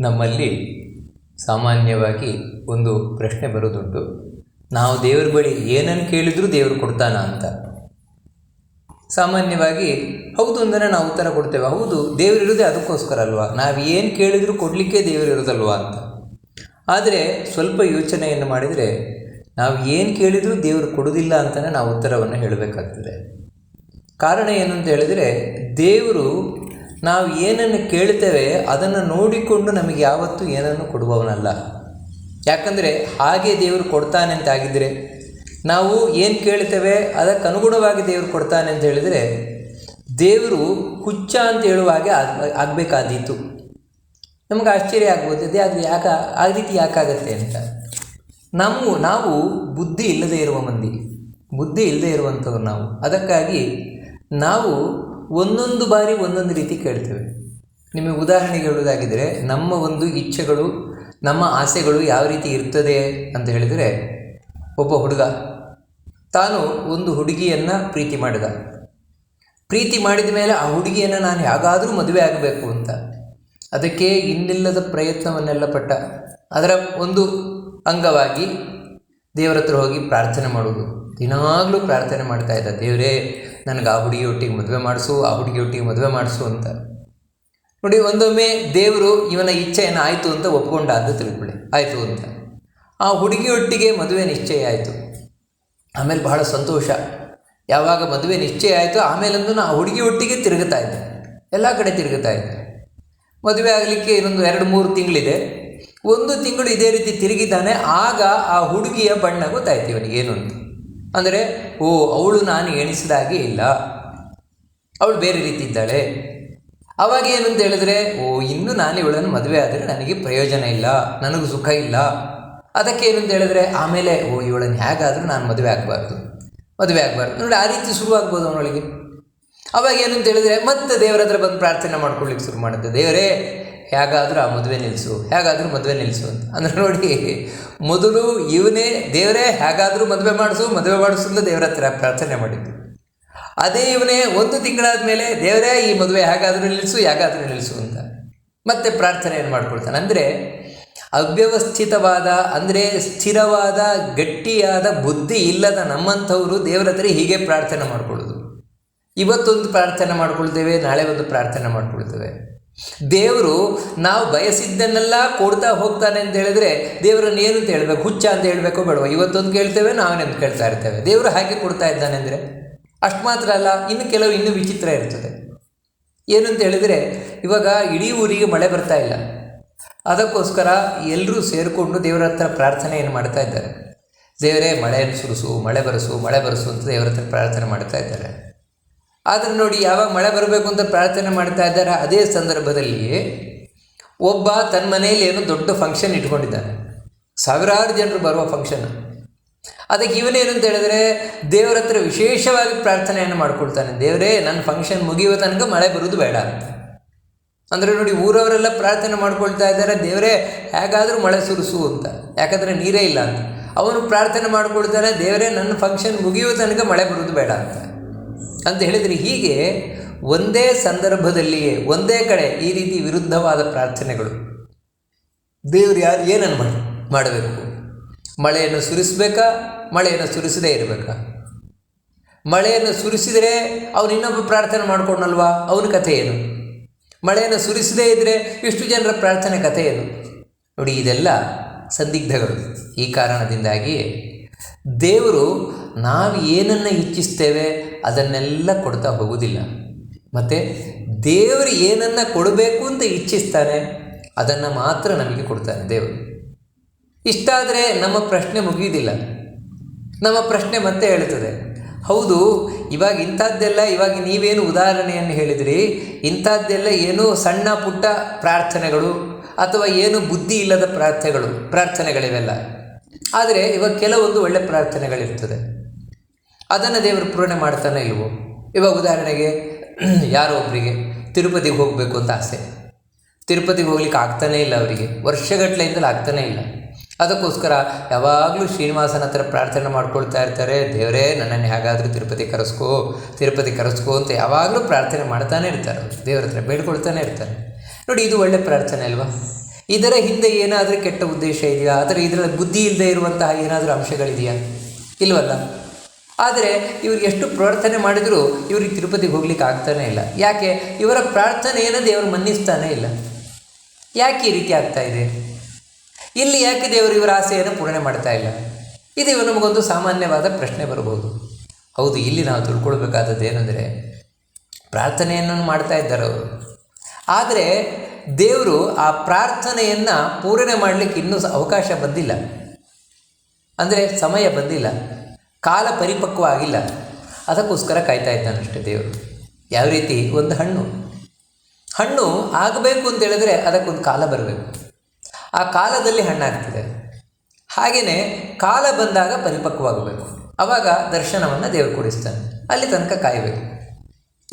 ನಮ್ಮಲ್ಲಿ ಸಾಮಾನ್ಯವಾಗಿ ಒಂದು ಪ್ರಶ್ನೆ ಬರೋದುಂಟು ನಾವು ದೇವ್ರ ಬಳಿ ಏನನ್ನು ಕೇಳಿದರೂ ದೇವರು ಕೊಡ್ತಾನ ಅಂತ. ಸಾಮಾನ್ಯವಾಗಿ ಹೌದು ಅಂದರೆ ನಾವು ಉತ್ತರ ಕೊಡ್ತೇವೆ. ಹೌದು ದೇವರಿರೋದೇ ಅದಕ್ಕೋಸ್ಕರ ಅಲ್ವಾ? ನಾವು ಏನು ಕೇಳಿದರೂ ಕೊಡಲಿಕ್ಕೆ ದೇವರಿರೋದಲ್ವಾ ಅಂತ. ಆದರೆ ಸ್ವಲ್ಪ ಯೋಚನೆಯನ್ನು ಮಾಡಿದರೆ ನಾವು ಏನು ಕೇಳಿದರೂ ದೇವರು ಕೊಡೋದಿಲ್ಲ ಅಂತಲೇ ನಾವು ಉತ್ತರವನ್ನು ಹೇಳಬೇಕಾಗ್ತದೆ. ಕಾರಣ ಏನು ಅಂತ ಹೇಳಿದರೆ, ದೇವರು ನಾವು ಏನನ್ನು ಕೇಳ್ತೇವೆ ಅದನ್ನು ನೋಡಿಕೊಂಡು ನಮಗೆ ಯಾವತ್ತೂ ಏನನ್ನು ಕೊಡುವವನಲ್ಲ. ಯಾಕಂದರೆ ಹಾಗೆ ದೇವರು ಕೊಡ್ತಾನೆ ಅಂತ ಆಗಿದ್ದರೆ ನಾವು ಏನು ಕೇಳ್ತೇವೆ ಅದಕ್ಕೆ ಅನುಗುಣವಾಗಿ ದೇವರು ಕೊಡ್ತಾನೆ ಅಂತ ಹೇಳಿದರೆ ದೇವರು ಹುಚ್ಚ ಅಂತ ಹೇಳುವ ಹಾಗೆ ಆಗ್, ಆಗಬೇಕಾದೀತು. ನಮಗೆ ಆಶ್ಚರ್ಯ ಆಗ್ಬೋದಿದೆ ಅದೇ ಯಾಕೆ, ಆ ರೀತಿ ಯಾಕಾಗತ್ತೆ ಅಂತ. ನಾವು ನಾವು ಬುದ್ಧಿ ಇಲ್ಲದೆ ಇರುವ ಮಂದಿ, ಬುದ್ಧಿ ಇಲ್ಲದೆ ಇರುವಂಥವ್ರು ನಾವು. ಅದಕ್ಕಾಗಿ ನಾವು ಒಂದೊಂದು ಬಾರಿ ಒಂದೊಂದು ರೀತಿ ಕೇಳ್ತೇವೆ. ನಿಮಗೆ ಉದಾಹರಣೆಗೆ ಹೇಳುವುದಾಗಿದ್ದರೆ, ನಮ್ಮ ಒಂದು ಇಚ್ಛೆಗಳು, ನಮ್ಮ ಆಸೆಗಳು ಯಾವ ರೀತಿ ಇರ್ತದೆ ಅಂತ ಹೇಳಿದರೆ, ಒಬ್ಬ ಹುಡುಗ ತಾನು ಒಂದು ಹುಡುಗಿಯನ್ನು ಪ್ರೀತಿ ಮಾಡಿದ. ಪ್ರೀತಿ ಮಾಡಿದ ಮೇಲೆ ಆ ಹುಡುಗಿಯನ್ನು ನಾನು ಯಾವಾಗಾದರೂ ಮದುವೆ ಆಗಬೇಕು ಅಂತ. ಅದಕ್ಕೆ ಇನ್ನಿಲ್ಲದ ಪ್ರಯತ್ನವನ್ನೆಲ್ಲ ಪಟ್ಟ. ಅದರ ಒಂದು ಅಂಗವಾಗಿ ದೇವರ ಹತ್ರ ಹೋಗಿ ಪ್ರಾರ್ಥನೆ ಮಾಡೋದು ದಿನಾಗಲೂ ಪ್ರಾರ್ಥನೆ ಮಾಡ್ತಾ ಇದ್ದ ದೇವರೇ ನನಗೆ ಆ ಹುಡುಗಿಯೊಟ್ಟಿಗೆ ಮದುವೆ ಮಾಡಿಸು, ಆ ಹುಡುಗಿಯೊಟ್ಟಿಗೆ ಮದುವೆ ಮಾಡಿಸು ಅಂತ. ನೋಡಿ, ಒಂದೊಮ್ಮೆ ದೇವರು ಇವನ ಇಚ್ಛೆಯನ್ನು ಆಯಿತು ಅಂತ ಒಪ್ಕೊಂಡ ಅಂತ ತಿಳ್ಕೊಳ್ಳಿ. ಆಯಿತು ಅಂತ. ಆ ಹುಡುಗಿಯೊಟ್ಟಿಗೆ ಮದುವೆ ನಿಶ್ಚಯ ಆಯಿತು. ಆಮೇಲೆ ಬಹಳ ಸಂತೋಷ. ಯಾವಾಗ ಮದುವೆ ನಿಶ್ಚಯ ಆಯಿತು ಆಮೇಲಂದು ಆ ಹುಡುಗಿಯೊಟ್ಟಿಗೆ ತಿರುಗುತ್ತಾ ಇದ್ದೆ. ಎಲ್ಲ ಕಡೆ ತಿರುಗುತ್ತಾ ಇದ್ದೆ. ಮದುವೆ ಆಗಲಿಕ್ಕೆ ಇನ್ನೊಂದು ಎರಡು ಮೂರು ತಿಂಗಳಿದೆ. ಒಂದು ತಿಂಗಳು ಇದೇ ರೀತಿ ತಿರುಗಿದ್ದಾನೆ. ಆಗ ಆ ಹುಡುಗಿಯ ಬಣ್ಣ ಗೊತ್ತಾಯ್ತು ಇವನಿಗೆ ಏನು ಅಂತ. ಅಂದರೆ, ಓ, ಅವಳು ನಾನು ಎಣಿಸಿದಾಗೆ ಇಲ್ಲ. ಅವಳು ಬೇರೆ ರೀತಿ ಇದ್ದಾಳೆ. ಅವಾಗ ಏನು ಅಂತ ಹೇಳಿದ್ರೆ, ಓ, ಇನ್ನು ನಾನು ಇವಳನ್ನು ಮದುವೆ ಆದರೆ ನನಗೆ ಪ್ರಯೋಜನ ಇಲ್ಲ, ನನಗೂ ಸುಖ ಇಲ್ಲ. ಅದಕ್ಕೆ ಏನು ಅಂತ ಹೇಳಿದ್ರೆ, ಆಮೇಲೆ, ಓ, ಇವಳನ್ನು ಹೇಗಾದರೂ ನಾನು ಮದುವೆ ಆಗಬಾರ್ದು. ಮದುವೆ ಆಗಬಾರ್ದು. ನೋಡಿ, ಆ ರೀತಿ ಶುರುವಾಗ್ಬೋದು ಅವನೊಳಗೆ. ಅವಾಗ ಏನು ಅಂತ ಹೇಳಿದ್ರೆ, ಮತ್ತೆ ದೇವರ ಹತ್ರ ಬಂದು ಪ್ರಾರ್ಥನೆ ಮಾಡ್ಕೊಳ್ಳಿಕ್ಕೆ ಶುರು ಮಾಡುತ್ತೆ. ದೇವರೇ ಹೇಗಾದರೂ ಆ ಮದುವೆ ನಿಲ್ಲಿಸು ಹೇಗಾದರೂ ಮದುವೆ ನಿಲ್ಲಿಸು ಅಂತ. ಅಂದರೆ ನೋಡಿ, ಮೊದಲು ಇವನೇ ದೇವರೇ, ಹೇಗಾದರೂ ಮದುವೆ ಮಾಡಿಸು ಮದುವೆ ಮಾಡಿಸು ಅಂತ ದೇವರ ಹತ್ರ ಪ್ರಾರ್ಥನೆ ಮಾಡಿದ್ದು. ಅದೇ ಇವನೇ ಒಂದು ತಿಂಗಳಾದ ಮೇಲೆ ದೇವರೇ, ಈ ಮದುವೆ ಹೇಗಾದರೂ ನಿಲ್ಲಿಸು ಹೇಗಾದರೂ ನಿಲ್ಲಿಸು ಅಂತ. ಮತ್ತೆ ಪ್ರಾರ್ಥನೆಯನ್ನು ಮಾಡ್ಕೊಳ್ತಾನೆ ಅಂದರೆ, ಅವ್ಯವಸ್ಥಿತವಾದ, ಅಂದರೆ ಸ್ಥಿರವಾದ, ಗಟ್ಟಿಯಾದ ಬುದ್ಧಿ ಇಲ್ಲದ ನಮ್ಮಂಥವರು ದೇವರ ಹತ್ರ ಹೀಗೆ ಪ್ರಾರ್ಥನೆ ಮಾಡ್ಕೊಳ್ಳೋದು. ಇವತ್ತೊಂದು ಪ್ರಾರ್ಥನೆ ಮಾಡ್ಕೊಳ್ತೇವೆ, ನಾಳೆ ಒಂದು ಪ್ರಾರ್ಥನೆ ಮಾಡ್ಕೊಳ್ತೇವೆ. ದೇವರು ನಾವು ಬಯಸಿದ್ದನ್ನೆಲ್ಲ ಕೊಡ್ತಾ ಹೋಗ್ತಾನೆ ಅಂತ ಹೇಳಿದ್ರೆ ದೇವರನ್ನು ಏನು ಅಂತ ಹೇಳಬೇಕು? ಹುಚ್ಚ ಅಂತ ಹೇಳಬೇಕು ಬೇಡವ? ಇವತ್ತೊಂದು ಕೇಳ್ತೇವೆ ನಾವೇನೊಂದು ಕೇಳ್ತಾ ಇರ್ತೇವೆ. ದೇವರು ಹಾಗೆ ಕೊಡ್ತಾ ಇದ್ದಾನೆ ಅಂದರೆ ಅಷ್ಟು ಮಾತ್ರ ಅಲ್ಲ, ಇನ್ನು ಕೆಲವು ಇನ್ನೂ ವಿಚಿತ್ರ ಇರ್ತದೆ. ಏನು ಅಂತ ಹೇಳಿದರೆ, ಇವಾಗ ಇಡೀ ಊರಿಗೆ ಮಳೆ ಬರ್ತಾ ಇಲ್ಲ. ಅದಕ್ಕೋಸ್ಕರ ಎಲ್ಲರೂ ಸೇರಿಕೊಂಡು ದೇವರ ಹತ್ರ ಪ್ರಾರ್ಥನೆಯನ್ನು ಮಾಡ್ತಾ ಇದ್ದಾರೆ. ದೇವರೇ, ಮಳೆಯನ್ನು ಸುರಿಸು, ಮಳೆ ಬರೆಸು ಮಳೆ ಬರೆಸು ಅಂತ ದೇವರ ಹತ್ರ ಪ್ರಾರ್ಥನೆ ಮಾಡ್ತಾ ಇದ್ದಾರೆ. ಆದರೆ ನೋಡಿ, ಯಾವಾಗ ಮಳೆ ಬರಬೇಕು ಅಂತ ಪ್ರಾರ್ಥನೆ ಮಾಡ್ತಾ ಇದ್ದಾರೆ ಅದೇ ಸಂದರ್ಭದಲ್ಲಿ ಒಬ್ಬ ತನ್ನ ಮನೆಯಲ್ಲಿ ಏನೋ ದೊಡ್ಡ ಫಂಕ್ಷನ್ ಇಟ್ಕೊಂಡಿದ್ದಾನೆ. ಸಾವಿರಾರು ಜನರು ಬರುವ ಫಂಕ್ಷನ್ ಅದಕ್ಕೆ ಇವನೇನು ಅಂತ ಹೇಳಿದ್ರೆ, ದೇವರ ಹತ್ರ ವಿಶೇಷವಾಗಿ ಪ್ರಾರ್ಥನೆಯನ್ನು ಮಾಡ್ಕೊಳ್ತಾನೆ. ದೇವರೇ, ನನ್ನ ಫಂಕ್ಷನ್ ಮುಗಿಯುವ ತನಕ ಮಳೆ ಬರೋದು ಬೇಡ ಅಂತ. ಅಂದರೆ ನೋಡಿ, ಊರವರೆಲ್ಲ ಪ್ರಾರ್ಥನೆ ಮಾಡ್ಕೊಳ್ತಾ ಇದ್ದಾರೆ, ದೇವರೇ, ಹೇಗಾದರೂ ಮಳೆ ಸುರಿಸು ಅಂತ. ಯಾಕಂದರೆ ನೀರೇ ಇಲ್ಲ ಅಂತ. ಅವನು ಪ್ರಾರ್ಥನೆ ಮಾಡ್ಕೊಳ್ತಾನೆ, ದೇವರೇ, ನನ್ನ ಫಂಕ್ಷನ್ ಮುಗಿಯುವ ತನಕ ಮಳೆ ಬರೋದು ಬೇಡ ಅಂತ. ಅಂತ ಹೇಳಿದರೆ ಹೀಗೆ ಒಂದೇ ಸಂದರ್ಭದಲ್ಲಿಯೇ, ಒಂದೇ ಕಡೆ ಈ ರೀತಿ ವಿರುದ್ಧವಾದ ಪ್ರಾರ್ಥನೆಗಳು. ದೇವರು ಯಾರು, ಏನನ್ನು ಮಾಡಿ, ಮಾಡಬೇಕು? ಮಳೆಯನ್ನು ಸುರಿಸಬೇಕಾ, ಮಳೆಯನ್ನು ಸುರಿಸದೇ ಇರಬೇಕಾ? ಮಳೆಯನ್ನು ಸುರಿಸಿದರೆ ಅವನು ಇನ್ನೊಬ್ಬ ಪ್ರಾರ್ಥನೆ ಮಾಡಿಕೊಂಡಲ್ವಾ? ಅವನ ಕಥೆ ಏನು? ಮಳೆಯನ್ನು ಸುರಿಸದೇ ಇದ್ದರೆ ಇಷ್ಟು ಜನರ ಪ್ರಾರ್ಥನೆ ಕಥೆ ಏನು? ನೋಡಿ, ಇದೆಲ್ಲ ಸಂದಿಗ್ಧಗಳು. ಈ ಕಾರಣದಿಂದಾಗಿ ದೇವರು ನಾವು ಏನನ್ನು ಇಚ್ಛಿಸ್ತೇವೆ ಅದನ್ನೆಲ್ಲ ಕೊಡ್ತಾ ಹೋಗುವುದಿಲ್ಲ. ಮತ್ತು ದೇವರು ಏನನ್ನು ಕೊಡಬೇಕು ಅಂತ ಇಚ್ಛಿಸ್ತಾನೆ, ಅದನ್ನು ಮಾತ್ರ ನಮಗೆ ಕೊಡ್ತಾನೆ ದೇವರು. ಇಷ್ಟಾದರೆ ನಮ್ಮ ಪ್ರಶ್ನೆ ಮುಗಿಯುವುದಿಲ್ಲ. ನಮ್ಮ ಪ್ರಶ್ನೆ ಮತ್ತೆ ಹೇಳುತ್ತದೆ. ಹೌದು, ಇವಾಗ ಇಂಥದ್ದೆಲ್ಲ, ಇವಾಗ ನೀವೇನು ಉದಾಹರಣೆಯನ್ನು ಹೇಳಿದಿರಿ, ಇಂಥದ್ದೆಲ್ಲ ಏನು ಸಣ್ಣ ಪುಟ್ಟ ಪ್ರಾರ್ಥನೆಗಳು ಅಥವಾ ಏನು ಬುದ್ಧಿ ಇಲ್ಲದ ಪ್ರಾರ್ಥನೆಗಳು, ಪ್ರಾರ್ಥನೆಗಳಿವೆಲ್ಲ. ಆದರೆ ಇವಾಗ ಕೆಲವೊಂದು ಒಳ್ಳೆ ಪ್ರಾರ್ಥನೆಗಳಿರ್ತದೆ. ಅದನ್ನು ದೇವರು ಪೂರ್ಣೆ ಮಾಡ್ತಾನೆ ಇಲ್ವೋ? ಇವಾಗ ಉದಾಹರಣೆಗೆ ಯಾರೋ ಒಬ್ಬರಿಗೆ ತಿರುಪತಿಗೆ ಹೋಗಬೇಕು ಅಂತ ಆಸೆ. ತಿರುಪತಿಗೆ ಹೋಗ್ಲಿಕ್ಕೆ ಆಗ್ತಾನೇ ಇಲ್ಲ ಅವರಿಗೆ. ವರ್ಷಗಟ್ಟಲೆಯಿಂದಲೂ ಆಗ್ತಾನೇ ಇಲ್ಲ. ಅದಕ್ಕೋಸ್ಕರ ಯಾವಾಗಲೂ ಶ್ರೀನಿವಾಸನ ಹತ್ರ ಪ್ರಾರ್ಥನೆ ಮಾಡ್ಕೊಳ್ತಾ ಇರ್ತಾರೆ, ದೇವರೇ, ನನ್ನನ್ನು ಹೇಗಾದರೂ ತಿರುಪತಿ ಕರೆಸ್ಕೋ ತಿರುಪತಿ ಕರೆಸ್ಕೋ ಅಂತ ಯಾವಾಗಲೂ ಪ್ರಾರ್ಥನೆ ಮಾಡ್ತಾನೆ ಇರ್ತಾರೆ ದೇವ್ರ ಹತ್ರ ಬೇಡ್ಕೊಳ್ತಾನೆ ಇರ್ತಾರೆ. ನೋಡಿ, ಇದು ಒಳ್ಳೆ ಪ್ರಾರ್ಥನೆ ಅಲ್ವಾ? ಇದರ ಹಿಂದೆ ಏನಾದರೂ ಕೆಟ್ಟ ಉದ್ದೇಶ ಇದೆಯಾ? ಆದರೆ ಇದರಲ್ಲಿ ಬುದ್ಧಿ ಇಲ್ಲದೆ ಇರುವಂತಹ ಏನಾದರೂ ಅಂಶಗಳಿದೆಯಾ? ಇಲ್ವಲ್ಲ? ಆದರೆ ಇವ್ರು ಎಷ್ಟು ಪ್ರಾರ್ಥನೆ ಮಾಡಿದರೂ ಇವ್ರಿಗೆ ತಿರುಪತಿಗೆ ಹೋಗ್ಲಿಕ್ಕೆ ಆಗ್ತಾನೇ ಇಲ್ಲ. ಯಾಕೆ? ಇವರ ಪ್ರಾರ್ಥನೆಯನ್ನು ದೇವರು ಮನ್ನಿಸ್ತಾನೇ ಇಲ್ಲ. ಯಾಕೆ ಈ ರೀತಿ ಆಗ್ತಾ ಇದೆ? ಇಲ್ಲಿ ಯಾಕೆ ದೇವರು ಇವರ ಆಸೆಯನ್ನು ಪೂರಣೆ ಮಾಡ್ತಾ ಇಲ್ಲ? ಇದು ಇವರು ನಮಗೊಂದು ಸಾಮಾನ್ಯವಾದ ಪ್ರಶ್ನೆ ಬರಬಹುದು. ಹೌದು, ಇಲ್ಲಿ ನಾವು ತಿಳ್ಕೊಳ್ಬೇಕಾದದ್ದು ಏನಂದರೆ, ಪ್ರಾರ್ಥನೆಯನ್ನು ಮಾಡ್ತಾ ಇದ್ದಾರೆ ಅವರು. ಆದರೆ ದೇವರು ಆ ಪ್ರಾರ್ಥನೆಯನ್ನು ಪೂರಣೆ ಮಾಡಲಿಕ್ಕೆ ಇನ್ನೂ ಅವಕಾಶ ಬಂದಿಲ್ಲ. ಅಂದರೆ ಸಮಯ ಬಂದಿಲ್ಲ. ಕಾಲ ಪರಿಪಕ್ವ ಆಗಿಲ್ಲ ಅದಕ್ಕೋಸ್ಕರ ಕಾಯ್ತಾ ಇದ್ದಾನಷ್ಟೇ ದೇವರು. ಯಾವ ರೀತಿ? ಒಂದು ಹಣ್ಣು. ಹಣ್ಣು ಆಗಬೇಕು ಅಂತ ಹೇಳಿದ್ರೆ ಅದಕ್ಕೊಂದು ಕಾಲ ಬರಬೇಕು. ಆ ಕಾಲದಲ್ಲಿ ಹಣ್ಣಾಗ್ತದೆ. ಹಾಗೆಯೇ ಕಾಲ ಬಂದಾಗ ಪರಿಪಕ್ವವಾಗಬೇಕು. ಆವಾಗ ದರ್ಶನವನ್ನು ದೇವರು ಕೊಡಿಸ್ತಾನೆ. ಅಲ್ಲಿ ತನಕ ಕಾಯಬೇಕು.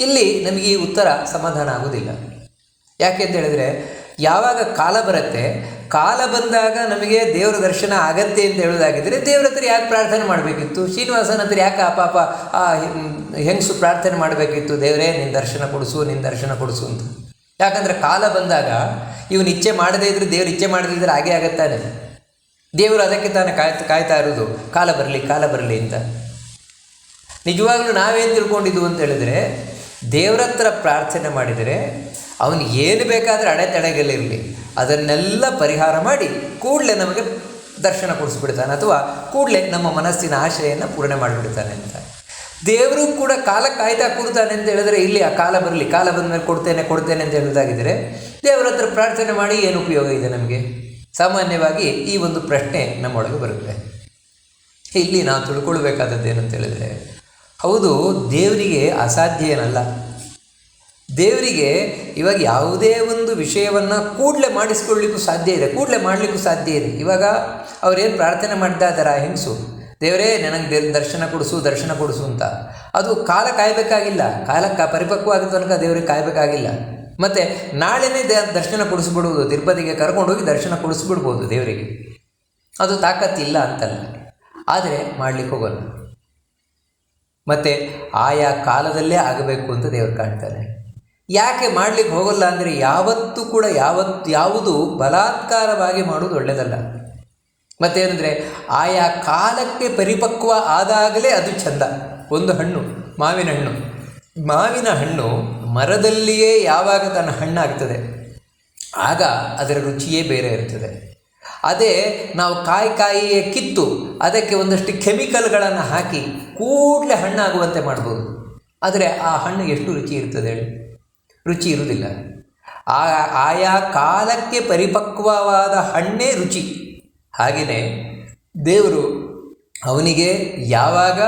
ಇಲ್ಲಿ ನಮಗೆ ಈ ಉತ್ತರ ಸಮಾಧಾನ ಆಗೋದಿಲ್ಲ ಯಾಕೆ ಅಂತ ಹೇಳಿದ್ರೆ ಯಾವಾಗ ಕಾಲ ಬರುತ್ತೆ, ಕಾಲ ಬಂದಾಗ ನಮಗೆ ದೇವರ ದರ್ಶನ ಆಗತ್ತೆ ಅಂತ ಹೇಳೋದಾಗಿದ್ದರೆ ದೇವ್ರ ಹತ್ರ ಯಾಕೆ ಪ್ರಾರ್ಥನೆ ಮಾಡಬೇಕಿತ್ತು? ಶ್ರೀನಿವಾಸನ ಹತ್ರ ಯಾಕೆ ಆ ಪಾಪ, ಆ ಹೆಂಗಸು ಪ್ರಾರ್ಥನೆ ಮಾಡಬೇಕಿತ್ತು? ದೇವರೇ ನಿನ್ನ ದರ್ಶನ ಕೊಡಿಸು ನಿನ್ನ ದರ್ಶನ ಕೊಡಿಸು ಅಂತ. ಯಾಕಂದರೆ ಕಾಲ ಬಂದಾಗ ಇವನು ಇಚ್ಛೆ ಮಾಡದೇ ಇದ್ದರೆ ದೇವ್ರು ಇಚ್ಛೆ ಮಾಡದಿದ್ರೆ ಹಾಗೆ ಆಗತ್ತಾನೆ. ದೇವರು ಅದಕ್ಕೆ ತಾನೇ ಕಾಯ್ತಾ ಕಾಯ್ತಾ ಇರೋದು, ಕಾಲ ಬರಲಿ ಕಾಲ ಬರಲಿ ಅಂತ. ನಿಜವಾಗ್ಲೂ ನಾವೇನು ತಿಳ್ಕೊಂಡಿದ್ದು ಅಂತ ಹೇಳಿದ್ರೆ, ದೇವರ ಹತ್ರ ಪ್ರಾರ್ಥನೆ ಮಾಡಿದರೆ ಅವನು ಏನು ಬೇಕಾದರೂ ಅಡೆತಡೆಗಳಿರಲಿ ಅದನ್ನೆಲ್ಲ ಪರಿಹಾರ ಮಾಡಿ ಕೂಡಲೇ ನಮಗೆ ದರ್ಶನ ಕೊಡಿಸ್ಬಿಡ್ತಾನೆ ಅಥವಾ ಕೂಡಲೇ ನಮ್ಮ ಮನಸ್ಸಿನ ಆಶೆಯನ್ನು ಪೂರ್ಣೆ ಮಾಡಿಬಿಡ್ತಾನೆ ಅಂತ. ದೇವರು ಕೂಡ ಕಾಲ ಕಾಯ್ತಾ ಕೂರ್ತಾನೆ ಅಂತ ಹೇಳಿದ್ರೆ ಇಲ್ಲಿ ಆ ಕಾಲ ಬರಲಿ, ಕಾಲ ಬಂದ ಮೇಲೆ ಕೊಡ್ತೇನೆ ಕೊಡ್ತೇನೆ ಅಂತ ಹೇಳೋದಾಗಿದ್ದರೆ ದೇವರ ಹತ್ರ ಪ್ರಾರ್ಥನೆ ಮಾಡಿ ಏನು ಉಪಯೋಗ ಇದೆ ನಮಗೆ? ಸಾಮಾನ್ಯವಾಗಿ ಈ ಒಂದು ಪ್ರಶ್ನೆ ನಮ್ಮೊಳಗೆ ಬರುತ್ತೆ. ಇಲ್ಲಿ ನಾವು ತಿಳ್ಕೊಳ್ಬೇಕಾದದ್ದು ಏನಂತ ಹೇಳಿದರೆ, ಹೌದು, ದೇವರಿಗೆ ಅಸಾಧ್ಯ ಏನಲ್ಲ. ದೇವರಿಗೆ ಇವಾಗ ಯಾವುದೇ ಒಂದು ವಿಷಯವನ್ನು ಕೂಡಲೇ ಮಾಡಿಸ್ಕೊಳ್ಳಿಕ್ಕೂ ಸಾಧ್ಯ ಇದೆ, ಕೂಡಲೇ ಮಾಡಲಿಕ್ಕೂ ಸಾಧ್ಯ ಇದೆ. ಇವಾಗ ಅವ್ರೇನು ಪ್ರಾರ್ಥನೆ ಮಾಡ್ತಾ ಇದ್ದಾರೆ? ಆ ಹೆಂಗಸು? ದೇವರೇ, ನನಗೆ ದರ್ಶನ ಕೊಡಿಸು ದರ್ಶನ ಕೊಡಿಸು ಅಂತ. ಅದು ಕಾಲ ಕಾಯಬೇಕಾಗಿಲ್ಲ. ಕಾಲಕ್ಕೆ ಪರಿಪಕ್ವ ಆಗಿದ ತನಕ ದೇವರಿಗೆ ಕಾಯಬೇಕಾಗಿಲ್ಲ. ಮತ್ತು ನಾಳೆನೇ ದೇ, ದರ್ಶನ ಕೊಡಿಸ್ಬಿಡ್ಬೋದು ತಿರುಪತಿಗೆ ಕರ್ಕೊಂಡೋಗಿ ದರ್ಶನ ಕೊಡಿಸ್ಬಿಡ್ಬೋದು ದೇವರಿಗೆ. ಅದು ತಾಕತ್ತಿಲ್ಲ ಅಂತಲ್ಲ. ಆದರೆ ಮಾಡಲಿಕ್ಕೆ ಹೋಗೋಲ್ಲ. ಮತ್ತು ಆಯಾ ಕಾಲದಲ್ಲೇ ಆಗಬೇಕು ಅಂತ ದೇವರು ಕಾಣ್ತಾನೆ. ಯಾಕೆ ಮಾಡಲಿಕ್ಕೆ ಹೋಗಲ್ಲ ಅಂದರೆ ಯಾವತ್ತೂ ಕೂಡ ಯಾವತ್ತು ಯಾವುದು ಬಲಾತ್ಕಾರವಾಗಿ ಮಾಡೋದು ಒಳ್ಳೆಯದಲ್ಲ. ಮತ್ತೇನೆಂದರೆ ಆಯಾ ಕಾಲಕ್ಕೆ ಪರಿಪಕ್ವ ಆದಾಗಲೇ ಅದು ಚಂದ ಒಂದು ಹಣ್ಣು, ಮಾವಿನ ಹಣ್ಣು. ಮಾವಿನ ಹಣ್ಣು ಮರದಲ್ಲಿಯೇ ಯಾವಾಗ ತನ್ನ ಹಣ್ಣಾಗ್ತದೆ ಆಗ ಅದರ ರುಚಿಯೇ ಬೇರೆ ಇರ್ತದೆ. ಅದೇ ನಾವು ಕಾಯಿ ಕಾಯಿಯೇ ಕಿತ್ತು ಅದಕ್ಕೆ ಒಂದಷ್ಟು ಕೆಮಿಕಲ್ಗಳನ್ನು ಹಾಕಿ ಕೂಡಲೇ ಹಣ್ಣಾಗುವಂತೆ ಮಾಡ್ಬೋದು. ಆದರೆ ಆ ಹಣ್ಣು ಎಷ್ಟು ರುಚಿ ಇರ್ತದೆ ಹೇಳಿ? ರುಚಿ ಇರುವುದಿಲ್ಲ. ಆ, ಆಯಾ ಕಾಲಕ್ಕೆ ಪರಿಪಕ್ವವಾದ ಹಣ್ಣೇ ರುಚಿ. ಹಾಗೆಯೇ ದೇವರು ಅವನಿಗೆ ಯಾವಾಗ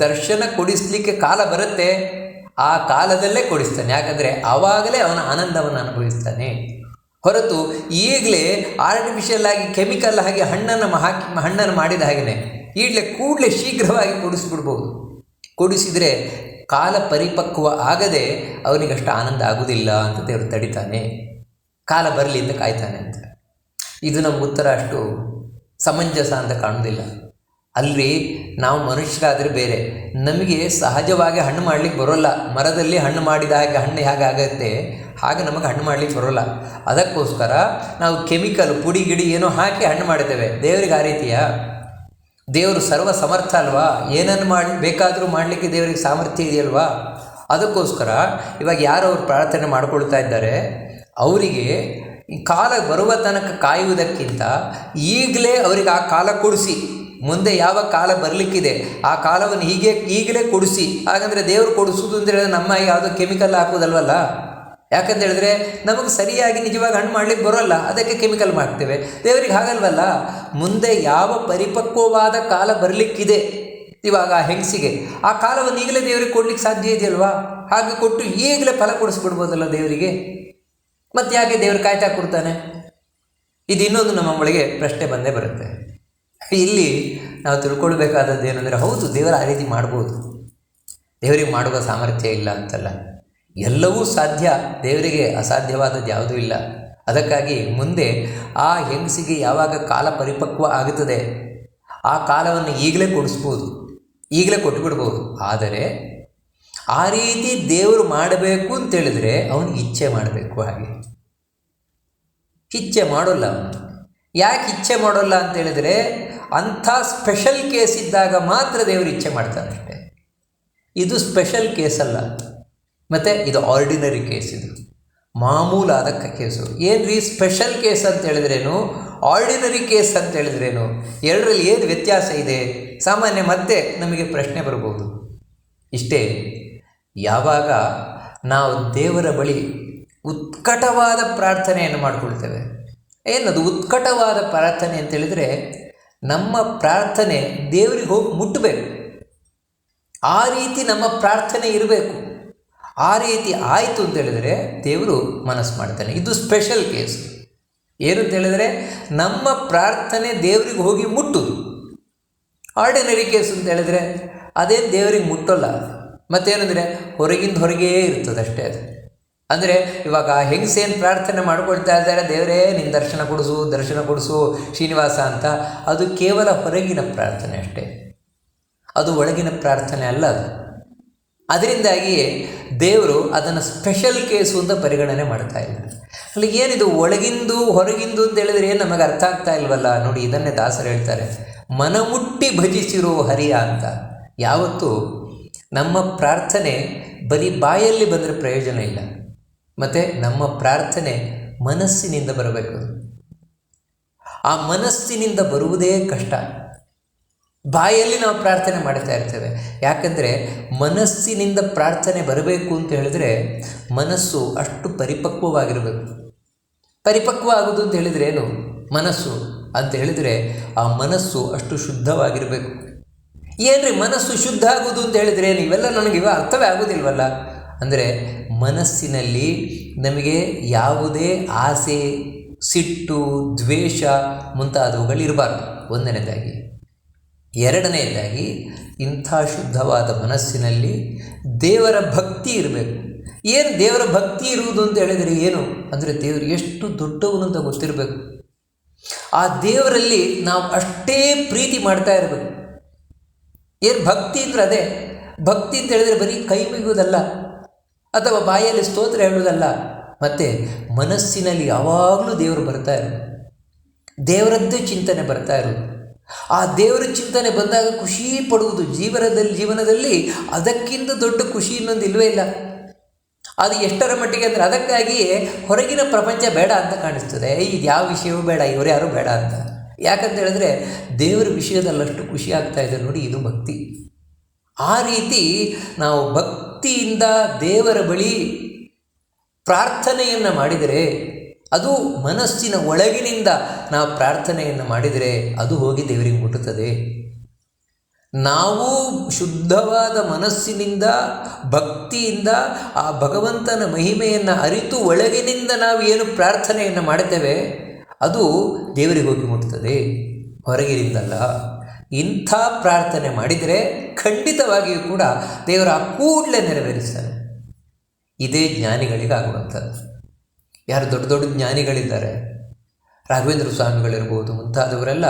ದರ್ಶನ ಕೊಡಿಸ್ಲಿಕ್ಕೆ ಕಾಲ ಬರುತ್ತೆ, ಆ ಕಾಲದಲ್ಲೇ ಕೊಡಿಸ್ತಾನೆ. ಯಾಕಂದರೆ ಆವಾಗಲೇ ಅವನ ಆನಂದವನ್ನು ಅನುಭವಿಸ್ತಾನೆ. ಹೊರತು ಈಗಲೇ ಆರ್ಟಿಫಿಷಿಯಲ್ ಆಗಿ ಕೆಮಿಕಲ್ ಹಾಗೆ ಹಣ್ಣನ್ನು ಹಾಕಿ, ಹಣ್ಣನ್ನು ಮಾಡಿದ ಹಾಗೆಯೇ ಈಗಲೇ ಕೂಡಲೇ ಶೀಘ್ರವಾಗಿ ಕೊಡಿಸ್ಬಿಡ್ಬೋದು. ಕೊಡಿಸಿದರೆ ಕಾಲ ಪರಿಪಕ್ವ ಆಗದೆ ಅವನಿಗಷ್ಟು ಆನಂದ ಆಗುವುದಿಲ್ಲ ಅಂತ ದೇವರು ತಡಿತಾನೆ. ಕಾಲ ಬರಲಿ ಅಂತ ಕಾಯ್ತಾನೆ ಅಂತ. ಇದು ನಮ್ಮ ಉತ್ತರ ಅಷ್ಟು ಸಮಂಜಸ ಅಂತ ಕಾಣುವುದಿಲ್ಲ. ಅಲ್ಲಿ ನಾವು ಮನುಷ್ಯರಾದರೆ ಬೇರೆ. ನಮಗೆ ಸಹಜವಾಗಿ ಹಣ್ಣು ಮಾಡಲಿಕ್ಕೆ ಬರೋಲ್ಲ. ಮರದಲ್ಲಿ ಹಣ್ಣು ಮಾಡಿದ ಹಾಗೆ ಹಣ್ಣು ಹೇಗೆ ಆಗುತ್ತೆ, ಹಾಗೆ ನಮಗೆ ಹಣ್ಣು ಮಾಡಲಿಕ್ಕೆ ಬರೋಲ್ಲ. ಅದಕ್ಕೋಸ್ಕರ ನಾವು ಕೆಮಿಕಲ್, ಪುಡಿ, ಗಿಡಿ ಏನೋ ಹಾಕಿ ಹಣ್ಣು ಮಾಡಿದ್ದೇವೆ ದೇವರಿಗೆ ಆ ರೀತಿಯ? ದೇವರು ಸರ್ವ ಸಮರ್ಥ ಅಲ್ವಾ? ಏನನ್ನು ಮಾಡಿ, ಬೇಕಾದರೂ ಮಾಡಲಿಕ್ಕೆ ದೇವರಿಗೆ ಸಾಮರ್ಥ್ಯ ಇದೆಯಲ್ವಾ? ಅದಕ್ಕೋಸ್ಕರ ಇವಾಗ ಯಾರು ಅವ್ರು ಪ್ರಾರ್ಥನೆ ಮಾಡಿಕೊಳ್ತಾ ಇದ್ದಾರೆ? ಅವರಿಗೆ ಕಾಲ ಬರುವ ತನಕ ಕಾಯುವುದಕ್ಕಿಂತ ಈಗಲೇ ಅವರಿಗೆ ಆ ಕಾಲ ಕೊಡಿಸಿ. ಮುಂದೆ ಯಾವ ಕಾಲ ಬರಲಿಕ್ಕಿದೆ? ಆ ಕಾಲವನ್ನು ಹೀಗೆ ಈಗಲೇ ಕೊಡಿಸಿ. ಹಾಗಂದರೆ ದೇವರು ಕೊಡಿಸೋದು ಹೇಳಿದ್ರೆ ನಮ್ಮ ಯಾವುದೋ ಕೆಮಿಕಲ್ ಹಾಕೋದಲ್ವಲ್ಲ ಯಾಕಂತ ಹೇಳಿದ್ರೆ ನಮಗೆ ಸರಿಯಾಗಿ ನಿಜವಾಗಿ ಹಣ್ಣು ಮಾಡ್ಲಿಕ್ಕೆ ಬರೋಲ್ಲ, ಅದಕ್ಕೆ ಕೆಮಿಕಲ್ ಮಾಡ್ತೇವೆ. ದೇವರಿಗೆ ಹಾಗಲ್ವಲ್ಲ, ಮುಂದೆ ಯಾವ ಪರಿಪಕ್ವವಾದ ಕಾಲ ಬರಲಿಕ್ಕಿದೆ ಇವಾಗ ಆ ಹೆಂಗಸಿಗೆ? ಆ ಕಾಲವನ್ನು ಈಗಲೇ ದೇವರಿಗೆ ಕೊಡ್ಲಿಕ್ಕೆ ಸಾಧ್ಯ ಇದೆಯಲ್ವಾ? ಹಾಗೆ ಕೊಟ್ಟು ಈಗಲೇ ಫಲ ಕೊಡಿಸ್ಬಿಡ್ಬೋದಲ್ಲ ದೇವರಿಗೆ? ಮತ್ತೆ ಯಾಕೆ ದೇವರು ಕಾಯ್ತಾ ಕೊಡ್ತಾನೆ? ಇದು ಇನ್ನೊಂದು ನಮ್ಮ ಒಳಗೆ ಪ್ರಶ್ನೆ ಬಂದೇ ಬರುತ್ತೆ. ಇಲ್ಲಿ ನಾವು ತಿಳ್ಕೊಳ್ಬೇಕಾದದ್ದು ಏನಂದರೆ, ಹೌದು, ದೇವರ ಆ ರೀತಿ ಮಾಡ್ಬೋದು. ದೇವರಿಗೆ ಮಾಡುವ ಸಾಮರ್ಥ್ಯ ಇಲ್ಲ ಅಂತಲ್ಲ. ಎಲ್ಲವೂ ಸಾಧ್ಯ, ದೇವರಿಗೆ ಅಸಾಧ್ಯವಾದದ್ದು ಯಾವುದೂ ಇಲ್ಲ. ಅದಕ್ಕಾಗಿ ಮುಂದೆ ಆ ಹೆಂಗಸಿಗೆ ಯಾವಾಗ ಕಾಲ ಪರಿಪಕ್ವ ಆಗುತ್ತದೆ, ಆ ಕಾಲವನ್ನು ಈಗಲೇ ಕೊಡಿಸ್ಬೋದು, ಈಗಲೇ ಕೊಟ್ಬಿಡ್ಬೋದು ಆದರೆ ಆ ರೀತಿ ದೇವರು ಮಾಡಬೇಕು ಅಂತೇಳಿದರೆ ಅವನು ಇಚ್ಛೆ ಮಾಡಬೇಕು ಹಾಗೆ. ಇಚ್ಛೆ ಮಾಡೋಲ್ಲ ಅವನು. ಯಾಕೆ ಇಚ್ಛೆ ಮಾಡೋಲ್ಲ ಅಂತೇಳಿದರೆ ಅಂಥ ಸ್ಪೆಷಲ್ ಕೇಸ್ ಇದ್ದಾಗ ಮಾತ್ರ ದೇವರು ಇಚ್ಛೆ ಮಾಡ್ತಾನೆ ಅಷ್ಟೇ. ಇದು ಸ್ಪೆಷಲ್ ಕೇಸ್ ಅಲ್ಲ. ಮತ್ತು ಇದು ಆರ್ಡಿನರಿ ಕೇಸ್ ಇದು. ಮಾಮೂಲಾದ ಕೇಸು ಏನು ರೀ ಸ್ಪೆಷಲ್ ಕೇಸ್ ಅಂತ ಹೇಳಿದ್ರೇನು? ಆರ್ಡಿನರಿ ಕೇಸ್ ಅಂತ ಹೇಳಿದ್ರೇನು? ಎರಡರಲ್ಲಿ ಏನು ವ್ಯತ್ಯಾಸ ಇದೆ? ಸಾಮಾನ್ಯ ಮತ್ತೆ ನಮಗೆ ಪ್ರಶ್ನೆ ಬರ್ಬೋದು. ಇಷ್ಟೇ. ಯಾವಾಗ ನಾವು ದೇವರ ಬಳಿ ಉತ್ಕಟವಾದ ಪ್ರಾರ್ಥನೆಯನ್ನು ಮಾಡಿಕೊಳ್ತೇವೆ. ಏನದು? ಉತ್ಕಟವಾದ ಪ್ರಾರ್ಥನೆ ಅಂತ ಹೇಳಿದರೆ ನಮ್ಮ ಪ್ರಾರ್ಥನೆ ದೇವರಿಗೆ ಹೋಗಿ ಮುಟ್ಟಬೇಕು. ಆ ರೀತಿ ನಮ್ಮ ಪ್ರಾರ್ಥನೆ ಇರಬೇಕು. ಆ ರೀತಿ ಆಯಿತು ಅಂತ ಹೇಳಿದರೆ ದೇವರು ಮನಸ್ಸು ಮಾಡ್ತಾನೆ. ಇದು ಸ್ಪೆಷಲ್ ಕೇಸ್ ಏನು ಅಂತ ಹೇಳಿದರೆ, ನಮ್ಮ ಪ್ರಾರ್ಥನೆ ದೇವರಿಗೆ ಹೋಗಿ ಮುಟ್ಟುದು. ಆರ್ಡಿನರಿ ಕೇಸ್ ಅಂತ ಹೇಳಿದರೆ, ಅದೇನು ದೇವರಿಗೆ ಮುಟ್ಟೋಲ್ಲ. ಮತ್ತೇನಂದರೆ, ಹೊರಗಿಂದ ಹೊರಗೇ ಇರ್ತದೆ ಅಷ್ಟೇ ಅದು. ಅಂದರೆ, ಇವಾಗ ಹೆಂಗಸೇನು ಪ್ರಾರ್ಥನೆ ಮಾಡ್ಕೊಳ್ತಾ ಇದ್ದಾರೆ, ದೇವರೇ ನಿನ್ನ ದರ್ಶನ ಕೊಡಿಸು ದರ್ಶನ ಕೊಡಿಸು, ಶ್ರೀನಿವಾಸ ಅಂತ, ಅದು ಕೇವಲ ಹೊರಗಿನ ಪ್ರಾರ್ಥನೆ ಅಷ್ಟೇ. ಅದು ಒಳಗಿನ ಪ್ರಾರ್ಥನೆ ಅಲ್ಲ ಅದು. ಅದರಿಂದಾಗಿಯೇ ದೇವರು ಅದನ್ನು ಸ್ಪೆಷಲ್ ಕೇಸು ಅಂತ ಪರಿಗಣನೆ ಮಾಡ್ತಾ ಇದ್ದಾರೆ. ಅಲ್ಲಿ ಏನಿದು ಒಳಗಿಂದು ಹೊರಗಿಂದು ಅಂತ ಹೇಳಿದ್ರೆ ಏನು ನಮಗೆ ಅರ್ಥ ಆಗ್ತಾ ಇಲ್ವಲ್ಲ? ನೋಡಿ, ಇದನ್ನೇ ದಾಸರು ಹೇಳ್ತಾರೆ. ಮನಮುಟ್ಟಿ ಭಜಿಸಿರೋ ಹರಿಯ ಅಂತ. ಯಾವತ್ತೂ ನಮ್ಮ ಪ್ರಾರ್ಥನೆ ಬರೀ ಬಾಯಲ್ಲಿ ಬಂದರೆ ಪ್ರಯೋಜನ ಇಲ್ಲ. ಮತ್ತು ನಮ್ಮ ಪ್ರಾರ್ಥನೆ ಮನಸ್ಸಿನಿಂದ ಬರಬೇಕು. ಆ ಮನಸ್ಸಿನಿಂದ ಬರುವುದೇ ಕಷ್ಟ. ಬಾಯಲ್ಲಿ ನಾವು ಪ್ರಾರ್ಥನೆ ಮಾಡ್ತಾ ಇರ್ತೇವೆ. ಯಾಕಂದರೆ ಮನಸ್ಸಿನಿಂದ ಪ್ರಾರ್ಥನೆ ಬರಬೇಕು ಅಂತ ಹೇಳಿದ್ರೆ ಮನಸ್ಸು ಅಷ್ಟು ಪರಿಪಕ್ವವಾಗಿರಬೇಕು. ಪರಿಪಕ್ವ ಆಗೋದು ಅಂತ ಹೇಳಿದರೆ ಏನು? ಮನಸ್ಸು. ಅಂತ ಹೇಳಿದರೆ ಆ ಮನಸ್ಸು ಅಷ್ಟು ಶುದ್ಧವಾಗಿರಬೇಕು. ಏನ್ರಿ ಮನಸ್ಸು ಶುದ್ಧ ಆಗೋದು ಅಂತ ಹೇಳಿದರೆ ಏನು? ಇವೆಲ್ಲ ನನಗೆ ಇವ ಅರ್ಥವೇ ಆಗೋದಿಲ್ವಲ್ಲ? ಅಂದರೆ ಮನಸ್ಸಿನಲ್ಲಿ ನಮಗೆ ಯಾವುದೇ ಆಸೆ, ಸಿಟ್ಟು, ದ್ವೇಷ ಮುಂತಾದವುಗಳಿರಬಾರ್ದು. ಒಂದನೇದಾಗಿ. ಎರಡನೆಯದಾಗಿ ಇಂಥ ಶುದ್ಧವಾದ ಮನಸ್ಸಿನಲ್ಲಿ ದೇವರ ಭಕ್ತಿ ಇರಬೇಕು. ಏನು ದೇವರ ಭಕ್ತಿ ಇರುವುದು ಅಂತ ಹೇಳಿದರೆ ಏನು? ಅಂದರೆ ದೇವರು ಎಷ್ಟು ದೊಡ್ಡವನು ಅಂತ ಗೊತ್ತಿರಬೇಕು. ಆ ದೇವರಲ್ಲಿ ನಾವು ಅಷ್ಟೇ ಪ್ರೀತಿ ಮಾಡ್ತಾ ಇರಬೇಕು. ಏನು ಭಕ್ತಿ ಅಂದರೆ ಅದೇ. ಭಕ್ತಿ ಅಂತ ಹೇಳಿದರೆ ಬರೀ ಕೈ ಮುಗಿಯುವುದಲ್ಲ, ಅಥವಾ ಬಾಯಲ್ಲಿ ಸ್ತೋತ್ರ ಹೇಳುವುದಲ್ಲ, ಮತ್ತು ಮನಸ್ಸಿನಲ್ಲಿ ಯಾವಾಗಲೂ ದೇವರು ಬರ್ತಾ ಇರೋದು ದೇವರದ್ದೇ ಚಿಂತನೆ ಬರ್ತಾ ಇರೋದು. ಆ ದೇವರ ಚಿಂತನೆ ಬಂದಾಗ ಖುಷಿ ಪಡುವುದು ಜೀವನದಲ್ಲಿ ಜೀವನದಲ್ಲಿ ಅದಕ್ಕಿಂತ ದೊಡ್ಡ ಖುಷಿ ಇನ್ನೊಂದು ಇಲ್ಲವೇ ಇಲ್ಲ. ಅದು ಎಷ್ಟರ ಮಟ್ಟಿಗೆ ಅಂದರೆ ಅದಕ್ಕಾಗಿಯೇ ಹೊರಗಿನ ಪ್ರಪಂಚ ಬೇಡ ಅಂತ ಕಾಣಿಸ್ತದೆ. ಇದು ಯಾವ ವಿಷಯವೂ ಬೇಡ, ಇವರು ಯಾರೂ ಬೇಡ ಅಂತ. ಯಾಕಂತ ಹೇಳಿದ್ರೆ ದೇವರ ವಿಷಯದಲ್ಲಷ್ಟು ಖುಷಿ ಆಗ್ತಾ ಇದೆ ನೋಡಿ, ಇದು ಭಕ್ತಿ. ಆ ರೀತಿ ನಾವು ಭಕ್ತಿಯಿಂದ ದೇವರ ಬಳಿ ಪ್ರಾರ್ಥನೆಯನ್ನು ಮಾಡಿದರೆ ಅದು ಮನಸ್ಸಿನ ಒಳಗಿನಿಂದ ನಾವು ಪ್ರಾರ್ಥನೆಯನ್ನು ಮಾಡಿದರೆ ಅದು ಹೋಗಿ ದೇವರಿಗೆ ಮುಟ್ಟುತ್ತದೆ. ನಾವು ಶುದ್ಧವಾದ ಮನಸ್ಸಿನಿಂದ, ಭಕ್ತಿಯಿಂದ, ಆ ಭಗವಂತನ ಮಹಿಮೆಯನ್ನು ಅರಿತು ಒಳಗಿನಿಂದ ನಾವು ಏನು ಪ್ರಾರ್ಥನೆಯನ್ನು ಮಾಡುತ್ತೇವೆ ಅದು ದೇವರಿಗೆ ಹೋಗಿ ಮುಟ್ಟುತ್ತದೆ. ಹೊರಗಿನಿಂದಲ್ಲ. ಇಂಥ ಪ್ರಾರ್ಥನೆ ಮಾಡಿದರೆ ಖಂಡಿತವಾಗಿಯೂ ಕೂಡ ದೇವರ ಕೂಡಲೇ ನೆರವೇರಿಸ್ತಾನೆ. ಇದೇ ಜ್ಞಾನಿಗಳಿಗಾಗುವಂಥದ್ದು. ಯಾರು ದೊಡ್ಡ ದೊಡ್ಡ ಜ್ಞಾನಿಗಳಿದ್ದಾರೆ, ರಾಘವೇಂದ್ರ ಸ್ವಾಮಿಗಳಿರ್ಬೋದು ಮುಂತಾದವರೆಲ್ಲ,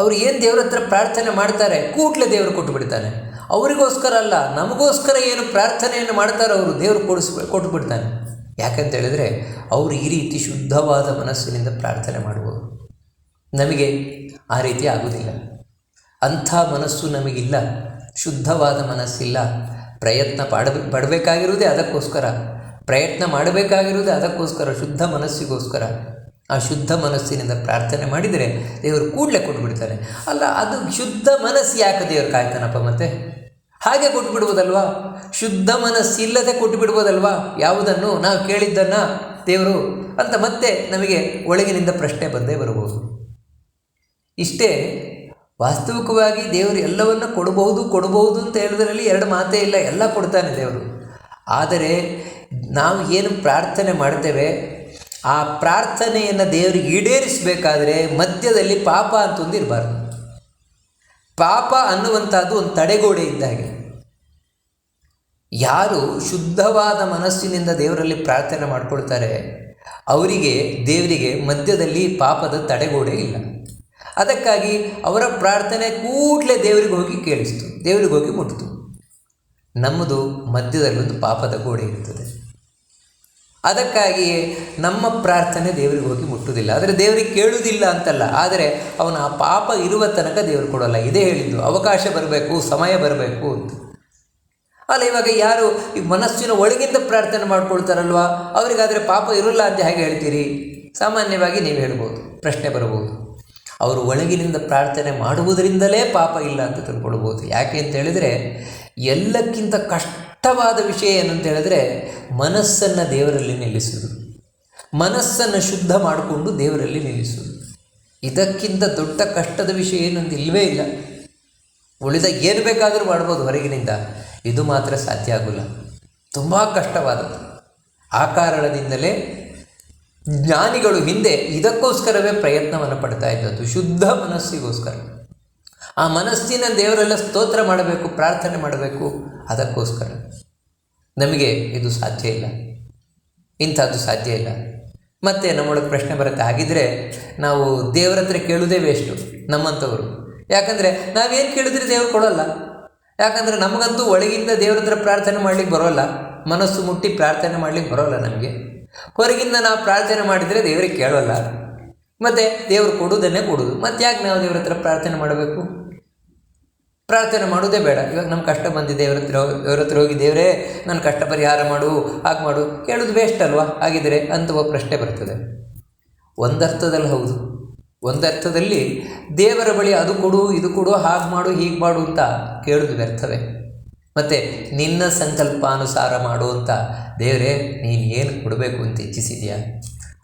ಅವರು ಏನು ದೇವರ ಹತ್ರ ಪ್ರಾರ್ಥನೆ ಮಾಡ್ತಾರೆ ಕೂಟ್ಲೆ ದೇವರು ಕೊಟ್ಟು ಬಿಡ್ತಾನೆ ಅವರಿಗೋಸ್ಕರ ಅಲ್ಲ, ನಮಗೋಸ್ಕರ ಏನು ಪ್ರಾರ್ಥನೆಯನ್ನು ಮಾಡ್ತಾರೆ ಅವರು ದೇವರು ಕೊಡಿಸ್ ಕೊಟ್ಟು ಬಿಡ್ತಾನೆ ಯಾಕಂತ ಹೇಳಿದರೆ, ಅವರು ಈ ರೀತಿ ಶುದ್ಧವಾದ ಮನಸ್ಸಿನಿಂದ ಪ್ರಾರ್ಥನೆ ಮಾಡ್ಬೋದು ನಮಗೆ ಆ ರೀತಿ ಆಗುವುದಿಲ್ಲ ಅಂಥ ಮನಸ್ಸು ನಮಗಿಲ್ಲ. ಶುದ್ಧವಾದ ಮನಸ್ಸಿಲ್ಲ. ಪ್ರಯತ್ನ ಪಡಬ, ಪಡಬೇಕಾಗಿರುವುದೇ ಅದಕ್ಕೋಸ್ಕರ. ಪ್ರಯತ್ನ ಮಾಡಬೇಕಾಗಿರುವುದೇ ಅದಕ್ಕೋಸ್ಕರ, ಶುದ್ಧ ಮನಸ್ಸಿಗೋಸ್ಕರ. ಆ ಶುದ್ಧ ಮನಸ್ಸಿನಿಂದ ಪ್ರಾರ್ಥನೆ ಮಾಡಿದರೆ ದೇವರು ಕೂಡಲೇ ಕೊಟ್ಬಿಡ್ತಾರೆ ಅಲ್ಲ, ಅದು ಶುದ್ಧ ಮನಸ್ಸು ಯಾಕೆ ದೇವರು ಕಾಯ್ತಾನಪ್ಪ ಮತ್ತೆ? ಹಾಗೆ ಕೊಟ್ಬಿಡ್ಬೋದಲ್ವಾ ಶುದ್ಧ ಮನಸ್ಸಿಲ್ಲದೆ ಕೊಟ್ಟು ಬಿಡ್ಬೋದಲ್ವಾ ಯಾವುದನ್ನು? ನಾವು ಕೇಳಿದ್ದನ್ನು ದೇವರು ಅಂತ ಮತ್ತೆ ನಮಗೆ ಒಳಗಿನಿಂದ ಪ್ರಶ್ನೆ ಬಂದೇ ಬರಬಹುದು. ಇಷ್ಟೇ ವಾಸ್ತವಿಕವಾಗಿ ದೇವರು ಎಲ್ಲವನ್ನು ಕೊಡಬಹುದು ಕೊಡಬಹುದು ಅಂತ ಹೇಳೋದ್ರಲ್ಲಿ ಎರಡು ಮಾತೇ ಇಲ್ಲ, ಎಲ್ಲ ಕೊಡ್ತಾನೆ ದೇವರು. ಆದರೆ ನಾವು ಏನು ಪ್ರಾರ್ಥನೆ ಮಾಡ್ತೇವೆ, ಆ ಪ್ರಾರ್ಥನೆಯನ್ನು ದೇವರಿಗೆ ಈಡೇರಿಸಬೇಕಾದ್ರೆ ಮಧ್ಯದಲ್ಲಿ ಪಾಪ ಅಂತೊಂದು ಇರಬಾರ್ದು. ಪಾಪ ಅನ್ನುವಂಥದ್ದು ಒಂದು ತಡೆಗೋಡೆ ಇದ್ದಾಗೆ ಯಾರು ಶುದ್ಧವಾದ ಮನಸ್ಸಿನಿಂದ ದೇವರಲ್ಲಿ ಪ್ರಾರ್ಥನೆ ಮಾಡ್ಕೊಳ್ತಾರೆ, ಅವರಿಗೆ, ದೇವರಿಗೆ ಮಧ್ಯದಲ್ಲಿ ಪಾಪದ ತಡೆಗೋಡೆ ಇಲ್ಲ. ಅದಕ್ಕಾಗಿ ಅವರ ಪ್ರಾರ್ಥನೆ ಕೂಡಲೇ ದೇವರಿಗೆ ಹೋಗಿ ಕೇಳಿಸ್ತು, ದೇವರಿಗೆ ಹೋಗಿ ಮುಟ್ಟಿತು ನಮ್ಮದು ಮಧ್ಯದಲ್ಲಿ ಒಂದು ಪಾಪದ ಗೋಡೆ ಇರ್ತದೆ. ಅದಕ್ಕಾಗಿಯೇ ನಮ್ಮ ಪ್ರಾರ್ಥನೆ ದೇವರಿಗೆ ಹೋಗಿ ಮುಟ್ಟುವುದಿಲ್ಲ. ಆದರೆ ದೇವರಿಗೆ ಕೇಳುವುದಿಲ್ಲ ಅಂತಲ್ಲ. ಆದರೆ ಅವನ ಆ ಪಾಪ ಇರುವ ತನಕ ದೇವರು ಕೊಡೋಲ್ಲ. ಇದೇ ಹೇಳಿದ್ದು, ಅವಕಾಶ ಬರಬೇಕು, ಸಮಯ ಬರಬೇಕು ಅಂತ. ಅಲ್ಲ, ಇವಾಗ ಯಾರು ಈ ಮನಸ್ಸಿನ ಒಳಗಿಂದ ಪ್ರಾರ್ಥನೆ ಮಾಡ್ಕೊಳ್ತಾರಲ್ವಾ? ಅವರಿಗಾದರೆ ಪಾಪ ಇರೋಲ್ಲ ಅಂತ ಹೇಗೆ ಹೇಳ್ತೀರಿ? ಸಾಮಾನ್ಯವಾಗಿ ನೀವು ಹೇಳ್ಬೋದು, ಪ್ರಶ್ನೆ ಬರಬಹುದು. ಅವರು ಒಳಗಿನಿಂದ ಪ್ರಾರ್ಥನೆ ಮಾಡುವುದರಿಂದಲೇ ಪಾಪ ಇಲ್ಲ ಅಂತ ತಿಳ್ಕೊಳ್ಬೋದು. ಯಾಕೆ ಅಂತ ಹೇಳಿದರೆ, ಎಲ್ಲಕ್ಕಿಂತ ಕಷ್ಟವಾದ ವಿಷಯ ಅಂತ ಹೇಳಿದ್ರೆ ಮನಸ್ಸನ್ನು ದೇವರಲ್ಲಿ ನಿಲ್ಲಿಸುವುದು. ಮನಸ್ಸನ್ನು ಶುದ್ಧ ಮಾಡಿಕೊಂಡು ದೇವರಲ್ಲಿ ನಿಲ್ಲಿಸುವುದು. ಇದಕ್ಕಿಂತ ದೊಡ್ಡ ಕಷ್ಟದ ವಿಷಯ ಏನೊಂದು ಇಲ್ಲವೇ ಇಲ್ಲ. ಉಳಿದ ಏನು ಬೇಕಾದರೂ ಮಾಡ್ಬೋದು ಹೊರಗಿನಿಂದ. ಇದು ಮಾತ್ರ ಸಾಧ್ಯ ಆಗೋಲ್ಲ. ತುಂಬ ಕಷ್ಟವಾದದ್ದು. ಆ ಕಾರಣದಿಂದಲೇ ಜ್ಞಾನಿಗಳು ಹಿಂದೆ ಇದಕ್ಕೋಸ್ಕರವೇ ಪ್ರಯತ್ನವನ್ನು ಪಡ್ತಾ ಇದ್ದದ್ದು. ಶುದ್ಧ ಮನಸ್ಸಿಗೋಸ್ಕರ. ಆ ಮನಸ್ಸಿನ ದೇವರೆಲ್ಲ ಸ್ತೋತ್ರ ಮಾಡಬೇಕು, ಪ್ರಾರ್ಥನೆ ಮಾಡಬೇಕು. ಅದಕ್ಕೋಸ್ಕರ ನಮಗೆ ಇದು ಸಾಧ್ಯ ಇಲ್ಲ. ಇಂಥದ್ದು ಸಾಧ್ಯ ಇಲ್ಲ. ಮತ್ತು ನಮ್ಮೊಳಗೆ ಪ್ರಶ್ನೆ ಬರುತ್ತೆ, ಹಾಗಿದ್ರೆ ನಾವು ದೇವರ ಹತ್ರ ಕೇಳುವುದೇ ವೇಸ್ಟು ನಮ್ಮಂಥವರು. ಯಾಕಂದರೆ ನಾವೇನು ಕೇಳಿದ್ರೆ ದೇವರು ಕೊಡೋಲ್ಲ. ಯಾಕಂದರೆ ನಮಗಂತೂ ಒಳಗಿಂದ ದೇವ್ರ ಹತ್ರ ಪ್ರಾರ್ಥನೆ ಮಾಡ್ಲಿಕ್ಕೆ ಬರೋಲ್ಲ. ಮನಸ್ಸು ಮುಟ್ಟಿ ಪ್ರಾರ್ಥನೆ ಮಾಡ್ಲಿಕ್ಕೆ ಬರೋಲ್ಲ ನಮಗೆ. ಹೊರಗಿಂದ ನಾವು ಪ್ರಾರ್ಥನೆ ಮಾಡಿದರೆ ದೇವರಿಗೆ ಕೇಳೋಲ್ಲ. ಮತ್ತು ದೇವರು ಕೊಡುವುದನ್ನೇ ಕೊಡೋದು. ಮತ್ತು ಯಾಕೆ ನಾವು ದೇವ್ರ ಹತ್ರ ಪ್ರಾರ್ಥನೆ ಮಾಡಬೇಕು? ಪ್ರಾರ್ಥನೆ ಮಾಡೋದೇ ಬೇಡ. ಇವಾಗ ನಮ್ಮ ಕಷ್ಟ ಬಂದಿದೆ ದೇವ್ರ ಹತ್ರ ದೇವ್ರ ಹತ್ರ ಹೋಗಿ, ದೇವರೇ ನನ್ನ ಕಷ್ಟ ಪರಿಹಾರ ಮಾಡು, ಹಾಗೆ ಮಾಡು, ಕೇಳೋದು ವೇಸ್ಟ್ ಅಲ್ವಾ? ಹಾಗಿದ್ರೆ ಅಂತ ಒಬ್ಬ ಪ್ರಶ್ನೆ ಬರ್ತದೆ. ಒಂದರ್ಥದಲ್ಲಿ ಹೌದು. ಒಂದರ್ಥದಲ್ಲಿ ದೇವರ ಬಳಿ ಅದು ಕೊಡು, ಇದು ಕೊಡು, ಹಾಗೆ ಮಾಡು, ಹೀಗೆ ಮಾಡು ಅಂತ ಕೇಳೋದು ವ್ಯರ್ಥವೇ. ಮತ್ತು ನಿನ್ನ ಸಂಕಲ್ಪಾನುಸಾರ ಮಾಡು ಅಂತ, ದೇವರೇ, ನೀನು ಏನು ಕೊಡಬೇಕು ಅಂತ ಇಚ್ಛಿಸಿದ್ಯಾ?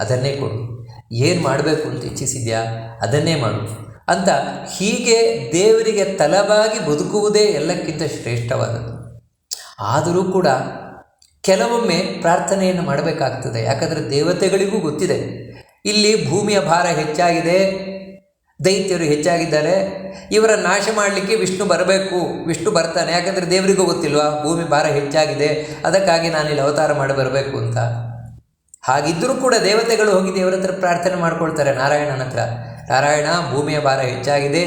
ಅದನ್ನೇ ಕೊಡು. ಏನು ಮಾಡಬೇಕು ಅಂತ ಇಚ್ಛಿಸಿದ್ಯಾ? ಅದನ್ನೇ ಮಾಡು. ಅಂತ ಹೀಗೆ ದೇವರಿಗೆ ತಲವಾಗಿ ಬದುಕುವುದೇ ಎಲ್ಲಕ್ಕಿಂತ ಶ್ರೇಷ್ಠವಾದದ್ದು. ಆದರೂ ಕೂಡ ಕೆಲವೊಮ್ಮೆ ಪ್ರಾರ್ಥನೆಯನ್ನು ಮಾಡಬೇಕಾಗ್ತದೆ. ಯಾಕಂದರೆ ದೇವತೆಗಳಿಗೂ ಗೊತ್ತಿದೆ. ಇಲ್ಲಿ ಭೂಮಿಯ ಭಾರ ಹೆಚ್ಚಾಗಿದೆ, ದೈತ್ಯರು ಹೆಚ್ಚಾಗಿದ್ದಾರೆ ಇವರ ನಾಶ ಮಾಡಲಿಕ್ಕೆ ವಿಷ್ಣು ಬರಬೇಕು, ವಿಷ್ಣು ಬರ್ತಾನೆ. ಯಾಕಂದರೆ ದೇವರಿಗೂ ಗೊತ್ತಿಲ್ವಾ, ಭೂಮಿ ಭಾರ ಹೆಚ್ಚಾಗಿದೆ, ಅದಕ್ಕಾಗಿ ನಾನಿಲ್ಲಿ ಅವತಾರ ಮಾಡಿ ಬರಬೇಕು ಅಂತ. ಹಾಗಿದ್ದರೂ ಕೂಡ ದೇವತೆಗಳು ಹೋಗಿ ದೇವರ ಹತ್ರ ಪ್ರಾರ್ಥನೆ ಮಾಡ್ಕೊಳ್ತಾರೆ ನಾರಾಯಣನ ಹತ್ರ. ನಾರಾಯಣ, ಭೂಮಿಯ ಭಾರ ಹೆಚ್ಚಾಗಿದೆ,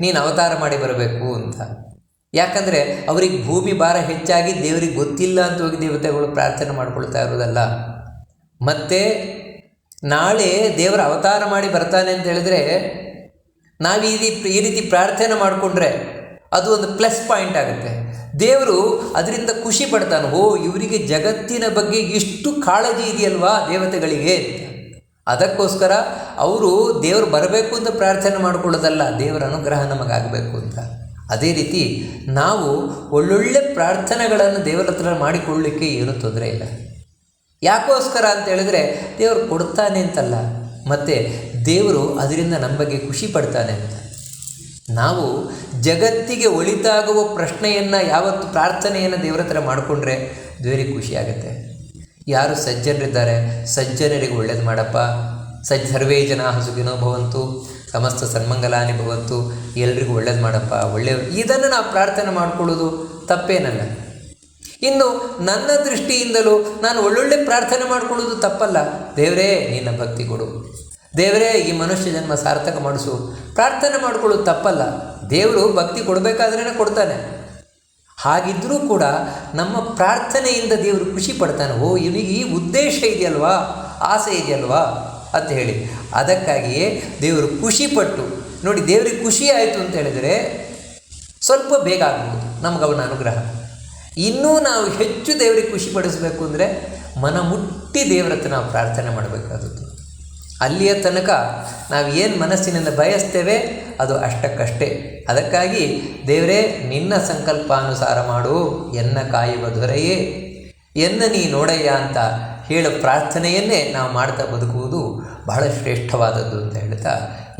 ನೀನು ಅವತಾರ ಮಾಡಿ ಬರಬೇಕು ಅಂತ. ಯಾಕಂದರೆ ಅವ್ರಿಗೆ ಭೂಮಿ ಭಾರ ಹೆಚ್ಚಾಗಿ ದೇವರಿಗೆ ಗೊತ್ತಿಲ್ಲ ಅಂತ ಹೋಗಿ ದೇವತೆಗಳು ಪ್ರಾರ್ಥನೆ ಮಾಡ್ಕೊಳ್ತಾ ಇರೋದಲ್ಲ. ಮತ್ತು ನಾಳೆ ದೇವರ ಅವತಾರ ಮಾಡಿ ಬರ್ತಾನೆ ಅಂತ ಹೇಳಿದ್ರೆ ನಾವು ಈ ರೀತಿ ಈ ರೀತಿ ಪ್ರಾರ್ಥನೆ ಮಾಡಿಕೊಂಡ್ರೆ ಅದು ಒಂದು ಪ್ಲಸ್ ಪಾಯಿಂಟ್ ಆಗುತ್ತೆ. ದೇವರು ಅದರಿಂದ ಖುಷಿ ಪಡ್ತಾನೆ, ಓ, ಇವರಿಗೆ ಜಗತ್ತಿನ ಬಗ್ಗೆ ಇಷ್ಟು ಕಾಳಜಿ ಇದೆಯಲ್ವಾ ದೇವತೆಗಳಿಗೆ? ಅದಕ್ಕೋಸ್ಕರ ಅವರು ದೇವರು ಬರಬೇಕು ಅಂತ ಪ್ರಾರ್ಥನೆ ಮಾಡಿಕೊಳ್ಳೋದಲ್ಲ, ದೇವರ ಅನುಗ್ರಹ ನಮಗಾಗಬೇಕು ಅಂತ. ಅದೇ ರೀತಿ ನಾವು ಒಳ್ಳೊಳ್ಳೆ ಪ್ರಾರ್ಥನೆಗಳನ್ನು ದೇವರ ಹತ್ರ ಮಾಡಿಕೊಳ್ಳಲಿಕ್ಕೆ ಏನೂ ತೊಂದರೆ ಇಲ್ಲ. ಯಾಕೋಸ್ಕರ ಅಂತ ಹೇಳಿದ್ರೆ ದೇವರು ಕೊಡ್ತಾನೆ ಅಂತಲ್ಲ, ಮತ್ತು ದೇವರು ಅದರಿಂದ ನಮ್ಮ ಬಗ್ಗೆ ಖುಷಿ ಪಡ್ತಾನೆ ಅಂತ. ನಾವು ಜಗತ್ತಿಗೆ ಒಳಿತಾಗುವ ಪ್ರಶ್ನೆಯನ್ನು, ಯಾವತ್ತು ಪ್ರಾರ್ಥನೆಯನ್ನು ದೇವರ ಹತ್ರ ಮಾಡಿಕೊಂಡ್ರೆ ದೇವರಿಗೆ ಖುಷಿ ಆಗುತ್ತೆ. ಯಾರು ಸಜ್ಜನರಿದ್ದಾರೆ? ಸಜ್ಜನರಿಗೆ ಒಳ್ಳೇದು ಮಾಡಪ್ಪ. ಸಜ್, ಸರ್ವೇ ಜನ ಸುಖಿನೋ ಭವಂತು, ಸಮಸ್ತ ಸನ್ಮಂಗಲಾನಿ ಭವಂತು, ಎಲ್ರಿಗೂ ಒಳ್ಳೇದು ಮಾಡಪ್ಪ. ಒಳ್ಳೆಯ ಇದನ್ನು ನಾವು ಪ್ರಾರ್ಥನೆ ಮಾಡಿಕೊಳ್ಳೋದು ತಪ್ಪೇನಲ್ಲ. ಇನ್ನು ನನ್ನ ದೃಷ್ಟಿಯಿಂದಲೂ ನಾನು ಒಳ್ಳೊಳ್ಳೆ ಪ್ರಾರ್ಥನೆ ಮಾಡಿಕೊಳ್ಳೋದು ತಪ್ಪಲ್ಲ. ದೇವರೇ, ನಿನ್ನ ಭಕ್ತಿ ಕೊಡು. ದೇವರೇ, ಈ ಮನುಷ್ಯ ಜನ್ಮ ಸಾರ್ಥಕ ಮಾಡಿಸು. ಪ್ರಾರ್ಥನೆ ಮಾಡ್ಕೊಳ್ಳೋದು ತಪ್ಪಲ್ಲ. ದೇವರು ಭಕ್ತಿ ಕೊಡಬೇಕಾದ್ರೇ ಕೊಡ್ತಾನೆ. ಹಾಗಿದ್ದರೂ ಕೂಡ ನಮ್ಮ ಪ್ರಾರ್ಥನೆಯಿಂದ ದೇವರು ಖುಷಿ ಪಡ್ತಾನೆ. ಓ, ಇವನಿಗೆ ಈ ಉದ್ದೇಶ ಇದೆಯಲ್ವಾ? ಆಸೆ ಇದೆಯಲ್ವಾ? ಅಂತ ಹೇಳಿ. ಅದಕ್ಕಾಗಿಯೇ ದೇವರು ಖುಷಿಪಟ್ಟು ನೋಡಿ ದೇವರಿಗೆ ಖುಷಿ ಆಯಿತು ಅಂತ ಹೇಳಿದರೆ ಸ್ವಲ್ಪ ಬೇಗ ಆಗ್ಬೋದು ನಮ್ಗೆ ಅವನ ಅನುಗ್ರಹ. ಇನ್ನೂ ನಾವು ಹೆಚ್ಚು ದೇವರಿಗೆ ಖುಷಿ ಪಡಿಸಬೇಕು ಅಂದರೆ ಮನ ಮುಟ್ಟಿ ದೇವರತ್ತ ನಾವು ಪ್ರಾರ್ಥನೆ ಮಾಡಬೇಕಾದದ್ದು. ಅಲ್ಲಿಯ ತನಕ ನಾವು ಏನು ಮನಸ್ಸಿನಿಂದ ಬಯಸ್ತೇವೆ ಅದು ಅಷ್ಟಕ್ಕಷ್ಟೇ. ಅದಕ್ಕಾಗಿ ದೇವರೇ, ನಿನ್ನ ಸಂಕಲ್ಪಾನುಸಾರ ಮಾಡು, ಎನ್ನ ಕಾಯುವ ದೊರೆಯೇ. ಎನ್ನ ನೀ ನೋಡಯ್ಯ ಅಂತ ಹೇಳೋ ಪ್ರಾರ್ಥನೆಯನ್ನೇ ನಾವು ಮಾಡ್ತಾ ಬದುಕುವುದು ಬಹಳ ಶ್ರೇಷ್ಠವಾದದ್ದು ಅಂತ ಹೇಳ್ತಾ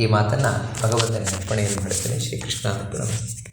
ಈ ಮಾತನ್ನು ಭಗವಂತನ ಅರ್ಪಣೆಯನ್ನು ಮಾಡ್ತೇನೆ. ಶ್ರೀಕೃಷ್ಣ